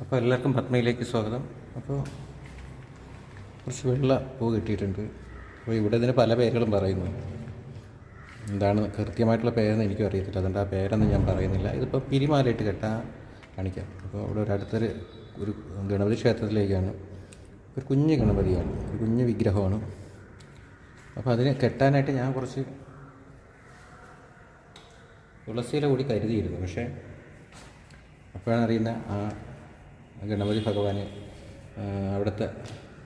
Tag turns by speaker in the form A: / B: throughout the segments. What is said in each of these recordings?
A: അപ്പോൾ എല്ലാവർക്കും പത്മയിലേക്ക് സ്വാഗതം. അപ്പോൾ കുറച്ച് വെള്ള പൂ കിട്ടിയിട്ടുണ്ട്. അപ്പോൾ ഇവിടെ ഇതിന് പല പേരുകളും പറയുന്നു. എന്താണ് കൃത്യമായിട്ടുള്ള പേരെന്ന് എനിക്കും അറിയത്തില്ല. അതുകൊണ്ട് ആ പേരൊന്നും ഞാൻ പറയുന്നില്ല. ഇതിപ്പോൾ പിരിമാലയിട്ട് കെട്ടാൻ കാണിക്കാം. അപ്പോൾ അവിടെ ഒരു അടുത്തൊരു ഒരു ഗണപതി ക്ഷേത്രത്തിലേക്കാണ്. ഒരു കുഞ്ഞ് ഗണപതിയാണ്. ഒരു കുഞ്ഞ് വിഗ്രഹമാണ്. അപ്പോൾ അതിനെ കെട്ടാനായിട്ട് ഞാൻ കുറച്ച് തുളസിയില കൂടി കരുതിയിരുന്നു. പക്ഷേ അപ്പോഴാണ് അറിയുന്ന ആ ഗണപതി ഭഗവാന് അവിടുത്തെ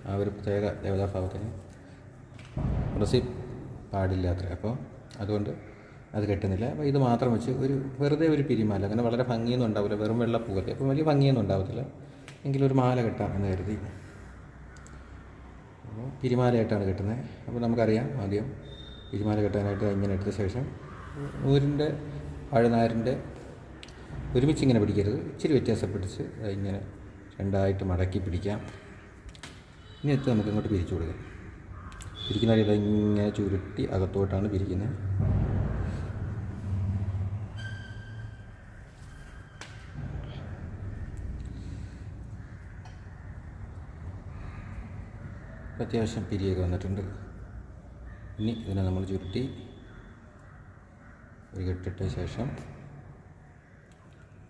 A: ആ ഒരു പ്രത്യേക ദേവതാഭാവത്തിന് തുളസി പാടില്ല അത്ര അപ്പോൾ അതുകൊണ്ട് അത് കെട്ടുന്നില്ല. അപ്പോൾ ഇത് മാത്രം വെച്ച് ഒരു വെറുതെ ഒരു പിരിമാല അങ്ങനെ വളരെ ഭംഗിയൊന്നും ഉണ്ടാവില്ല. വെറും വെള്ള പൂവല്ലേ അപ്പോൾ വലിയ ഭംഗിയൊന്നും ഉണ്ടാവത്തില്ല. എങ്കിലും ഒരു മാല കെട്ടാം എന്ന് കരുതി. അപ്പോൾ പിരിമാലയായിട്ടാണ് കെട്ടുന്നത്. അപ്പോൾ നമുക്കറിയാം ആദ്യം പിരിമാല കെട്ടാനായിട്ട് ഇങ്ങനെ എടുത്ത ശേഷം നൂരിന്റെ പഴനാരിന്റെ ഒരുമിച്ച് ഇങ്ങനെ പിടിക്കരുത്. ഇച്ചിരി വ്യത്യാസപ്പെട്ടിച്ച് ഇങ്ങനെ രണ്ടായിട്ട് മടക്കി പിടിക്കാം. ഇനി എത്തി നമുക്ക് ഇങ്ങോട്ട് പിരിച്ചു കൊടുക്കാം. പിരിക്കുന്ന കാര്യം ഇങ്ങനെ ചുരുട്ടി അകത്തോട്ടാണ് പിരിക്കുന്നത്. അത്യാവശ്യം പിരിയൊക്കെ വന്നിട്ടുണ്ട്. ഇനി ഇതിനെ നമ്മൾ ചുരുട്ടി ഒരു കെട്ടിട്ട ശേഷം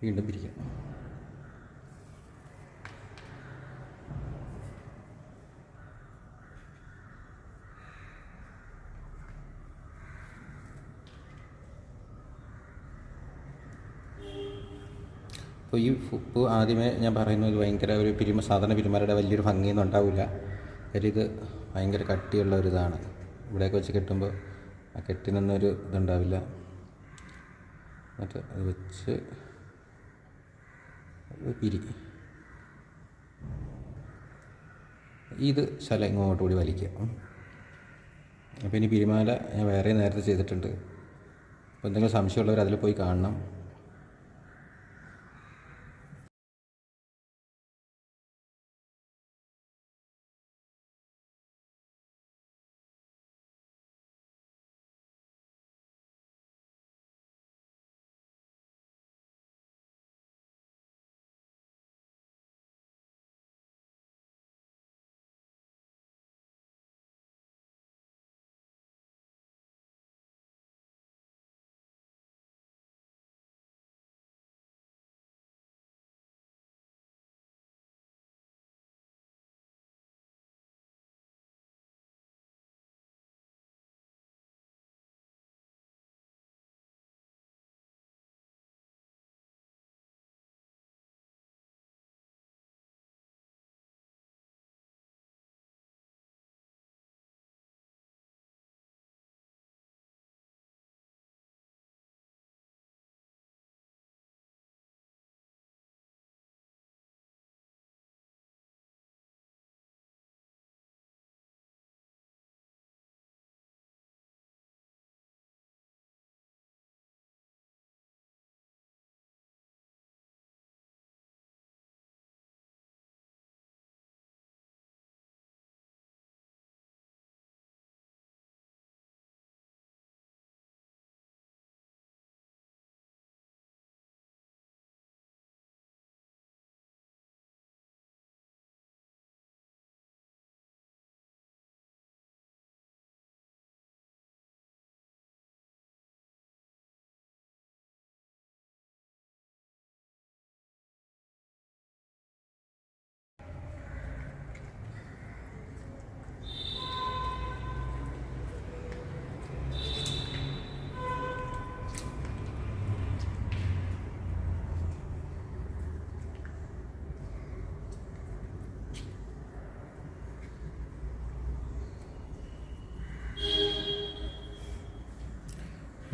A: വീണ്ടും പിരിക്കാം. അപ്പോൾ ഈ ഉപ്പ് ആദ്യമേ ഞാൻ പറയുന്നത് ഭയങ്കര ഒരു പിരിമ സാധാരണ പിരിമാരുടെ വലിയൊരു ഭംഗിയൊന്നും ഉണ്ടാവില്ല ഒരിത് ഭയങ്കര കട്ടിയുള്ള ഒരു ഇതാണ്. ഇവിടെയൊക്കെ വെച്ച് കെട്ടുമ്പോൾ ആ കെട്ടിനൊന്നും ഒരു ഇതുണ്ടാവില്ല. എന്നിട്ട് അത് വെച്ച് പിരി ഇത് ശല ഇങ്ങോട്ട് കൂടി വലിക്കുക. അപ്പോൾ ഇനി പിരിമാല ഞാൻ വേറെ നേരത്തെ ചെയ്തിട്ടുണ്ട്. അപ്പോൾ എന്തെങ്കിലും സംശയമുള്ളവർ അതിൽ പോയി കാണണം.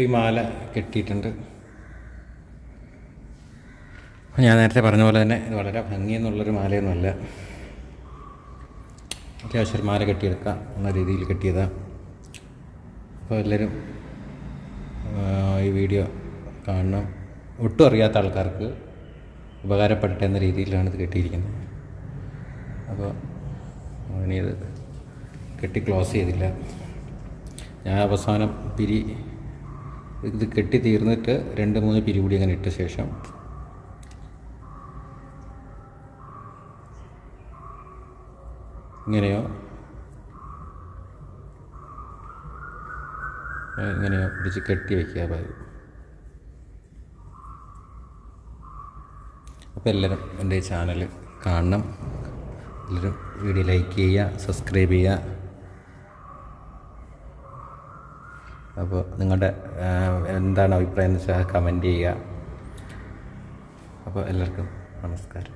A: ഈ മാല കെട്ടിയിട്ടുണ്ട്. ഞാൻ നേരത്തെ പറഞ്ഞ പോലെ തന്നെ ഇത് വളരെ ഭംഗിയെന്നുള്ളൊരു മാലയൊന്നുമല്ല. അത്യാവശ്യം മാല കെട്ടിയെടുക്കാം എന്ന രീതിയിൽ കെട്ടിയതാണ് അപ്പോൾ എല്ലാവരും ഈ വീഡിയോ കാണണം. ഒട്ടും അറിയാത്ത ആൾക്കാർക്ക് ഉപകാരപ്പെടട്ടെ എന്ന രീതിയിലാണ് ഇത് കെട്ടിയിരിക്കുന്നത്. അപ്പോൾ ഇനി ഇത് കെട്ടി ക്ലോസ് ചെയ്തില്ല. ഞാൻ അവസാനം പിരി ഇത് കെട്ടി തീർന്നിട്ട് രണ്ട് മൂന്ന് പിരികൂടി അങ്ങനെ ഇട്ട ശേഷം ഇങ്ങനെയോ? ഇങ്ങനെയോ? പിടിച്ച് കെട്ടി വയ്ക്കുക പതിവ് അപ്പോൾ എല്ലാവരും എന്റെ ചാനൽ കാണണം. എല്ലാവരും വീഡിയോ ലൈക്ക് ചെയ്യുക സബ്സ്ക്രൈബ് ചെയ്യുക. അപ്പോൾ നിങ്ങളുടെ എന്താണ് അഭിപ്രായം എന്ന് വെച്ചാൽ കമന്റ് ചെയ്യുക. അപ്പോൾ എല്ലാവർക്കും നമസ്കാരം.